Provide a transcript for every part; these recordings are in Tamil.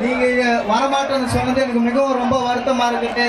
நீங்க வரமாட்டேன்னு சொன்னது எனக்கு மிகவும் ரொம்ப வருத்தமா இருக்குது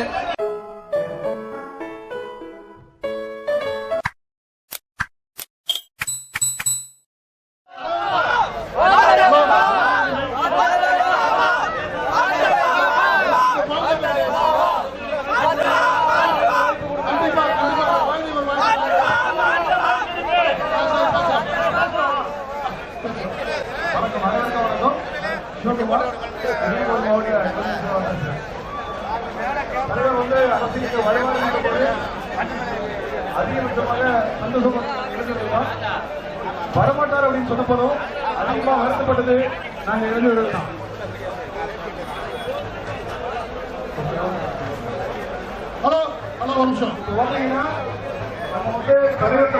சந்தோஷமா வரமாட்டார் அப்படின்னு சொன்னப்போதும் அதிகமா வருத்தப்பட்டது. நாங்க இருந்து தான். ஹலோ ஹலோ ஒரு நிமிஷம். பார்த்தீங்கன்னா நம்ம வந்து கருவத்தை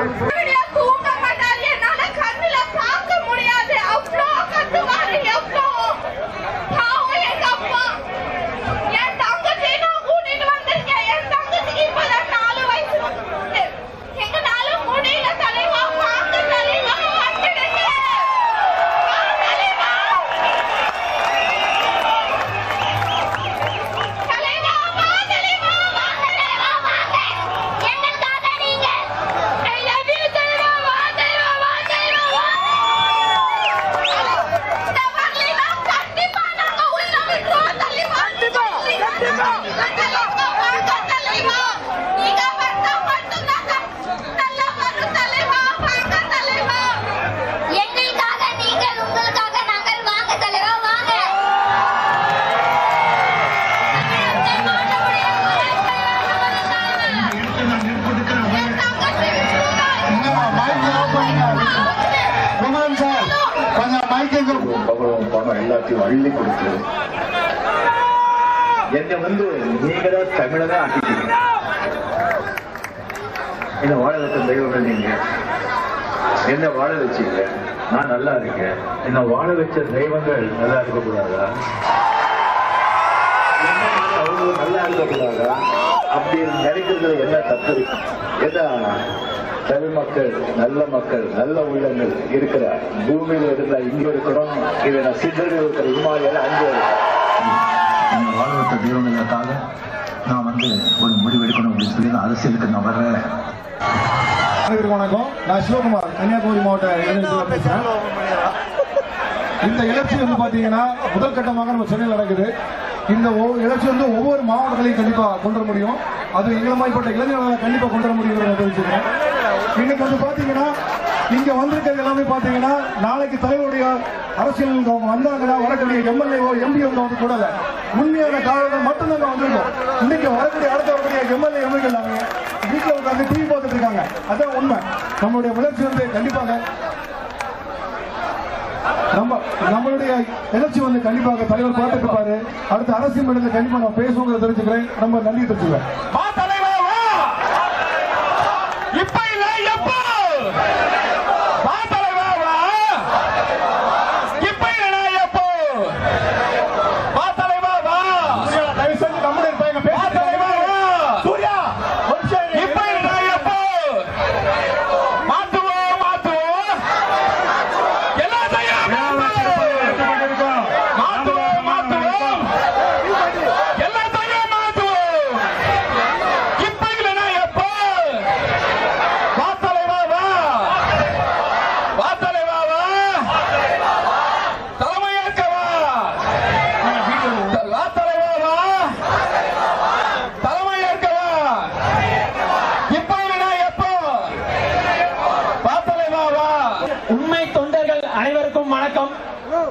குமரன் சார் கொஞ்சம் மைக்கு பகவான் பணம் எல்லாத்தையும் அள்ளி கொடுத்து என்னை வந்து நீங்க தான் தமிழனா ஆக்கிட்டீங்க. என்ன வாழ வச்ச தெய்வங்கள் நீங்க. என்ன வாழ வச்சீங்க. நான் நல்லா இருக்கேன். என்ன வாழ வச்ச தெய்வங்கள் நல்லா இருக்கக்கூடாதா? என்ன அவங்க நல்லா இருக்கக்கூடாதா? அப்படி நினைக்கிறதுல என்ன தப்பு? இருக்கு ஏன்னா தமிழ் மக்கள் நல்ல மக்கள் நல்ல உள்ளங்கள் இருக்கிற பூமியில இருந்தா இங்க இருக்கிறோம் இதை நான் சித்தர்கள் இருக்கிற இமாலயில அங்க இருக்கேன் வாழ வைத்த தெய்வங்களுக்காக நான் வந்து ஒரு முடிவு எடுக்கணும் அப்படின்னு சொல்லி நான் அரசியலுக்கு நான் வர்றேன். அனைவருக்கும் வணக்கம். நான் சிவகுமார் கன்னியாகுமரி மாவட்ட பேசுறேன். இந்த எலர்ஜி வந்து பாத்தீங்கன்னா முதல் கட்டமாக நம்ம சென்னையில் நடக்குது. இந்த எலர்ஜி வந்து ஒவ்வொரு மாவட்டங்களையும் கண்டிப்பா கொண்டு வர முடியும். அது எங்களை மாதிரிப்பட்ட இளைஞர்களை கண்டிப்பா கொண்டு வர முடியும் தெரிவிச்சுக்கிறேன். இன்னைக்கு வந்து பாத்தீங்கன்னா இங்க வந்திருக்கிறது எல்லாமே பாத்தீங்கன்னா நாளைக்கு தலைவருடைய அரசியல் வந்தாங்கன்னா வரக்கூடிய எம்எல்ஏவோ எம்பி வந்து வந்து கூட உண்மையான காரணம் மட்டும்தான் இங்க வந்திருக்கோம். இன்னைக்கு வரக்கூடிய அடுத்த வரக்கூடிய எம்எல்ஏ எம்பிகள் எல்லாமே வீட்டில் உட்காந்து டிவி பார்த்துட்டு இருக்காங்க. அதான் உண்மை. நம்மளுடைய வளர்ச்சி வந்து கண்டிப்பாக நம்ம நம்மளுடைய எழுச்சி வந்து கண்டிப்பாக தலைவர் பார்த்துட்டு அடுத்த அரசியல் மட்டும் கண்டிப்பாக நான் பேசுவோங்கிறத தெரிஞ்சுக்கிறேன். ரொம்ப நன்றி தெரிஞ்சுக்கிறேன்.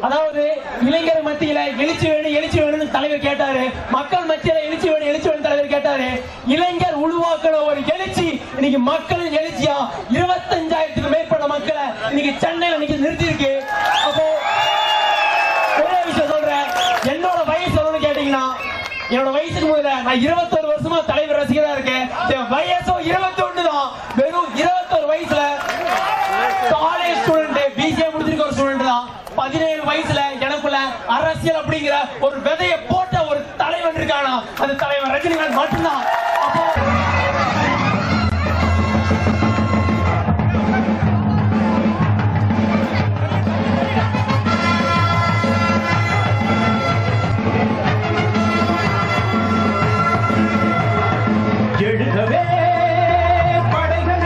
அதாவது இளைஞர் மத்தியில எழுச்சி வேணும் எழுச்சி வேணும்னு தலைவர் கேட்டாரு. மக்கள் மத்தியில எழுச்சி வேணும் எழுச்சி வேணும் தலைவர் கேட்டாரு. இளைஞர் உருவாக்கின ஒரு எழுச்சி இன்னைக்கு மக்கள் எழுச்சியா? இருபத்தஞ்சாயிரத்துக்கு மேற்பட்ட மக்களை இன்னைக்கு சென்னையில இன்னைக்கு நிறுத்தி இருக்கு அப்போ ஒரே விஷயம் சொல்றேன். என்னோட வயசு எவ்வளவுன்னு கேட்டீங்கன்னா என்னோட வயசுக்கு முதல்ல நான் இருபத்தொரு வருஷமா தலைவர் ரசிகரா இருக்கேன். என் வயசும் இருபத்தி தான். வெறும் இருபத்தொரு வயசுல காலேஜ் ஸ்டூடெண்ட் பிசிஏ முடிச்சிருக்க ஒரு ஸ்டூடெண்ட் தான். பதினேழு வயசுல எனக்குள்ள அரசியல் அப்படிங்கிற ஒரு விதைய போட்ட ஒரு தலைவன் இருக்கானா? அது தலைவர் ரஜினிகாந்த் மட்டும்தான். எழுதவே படைகள்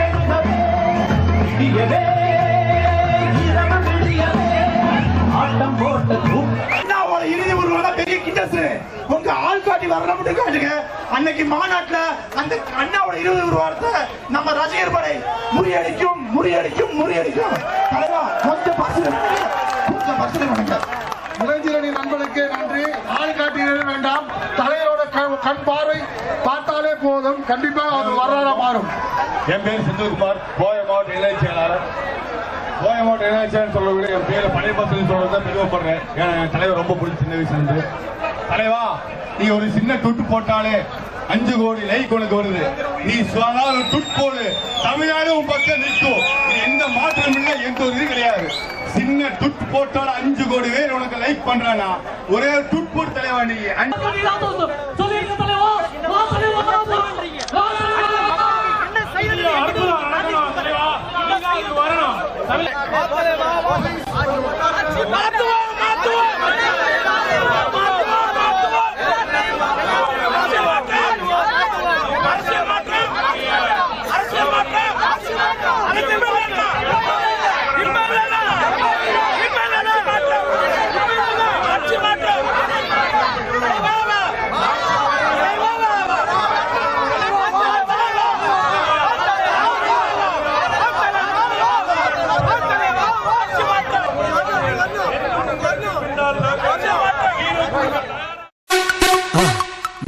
மட்டும் கேட்டுங்க. அன்னைக்கு மாநாட்டுல அந்த அண்ணாவோட இருபது வாரத்தை நம்ம ரசிகர் படை முறியடிக்கும் முறியடிக்கும் முறியடிக்கும். தலைவா கொஞ்சம் பரிசீலனை. கொஞ்சம் பரிசீலனை பண்ணுங்க. இளைஞரணி நண்பனுக்கு நன்றி. ஆள் காட்டினது வேண்டாம். தலைவரோட க- கண் பார்வை பார்த்தாலே போதும். கண்டிப்பாக அது வரலாறா மாறும். என் பேர் செந்தில்குமார். கோய மாவட்ட இணை செயலாளர். கோய மாவட்ட இணை செயலர் சொல்ல என் பேர் பழைய பசங்க சொல்றத பெருமைப்படுறேன் தலைவர் ரொம்ப பிடிச்ச சின்ன வயசுல இருந்து தலைவா நீ ஒரு சின்ன துட்டு போட்டாலே அஞ்சு கோடி லைக் உனக்கு வருது. நீ ஒரு துட்டு போடு. தமிழ்நாடு உன் பக்கம் நிற்கும். எந்த மாற்றம் இல்லை எந்த ஒரு இது கிடையாது. சின்ன துட்டு போட்டால அஞ்சு கோடி பேர் உனக்கு லைக் பண்றானா? ஒரே ஒரு துட்டு போட்டு தலைவா நீ. அஞ்சு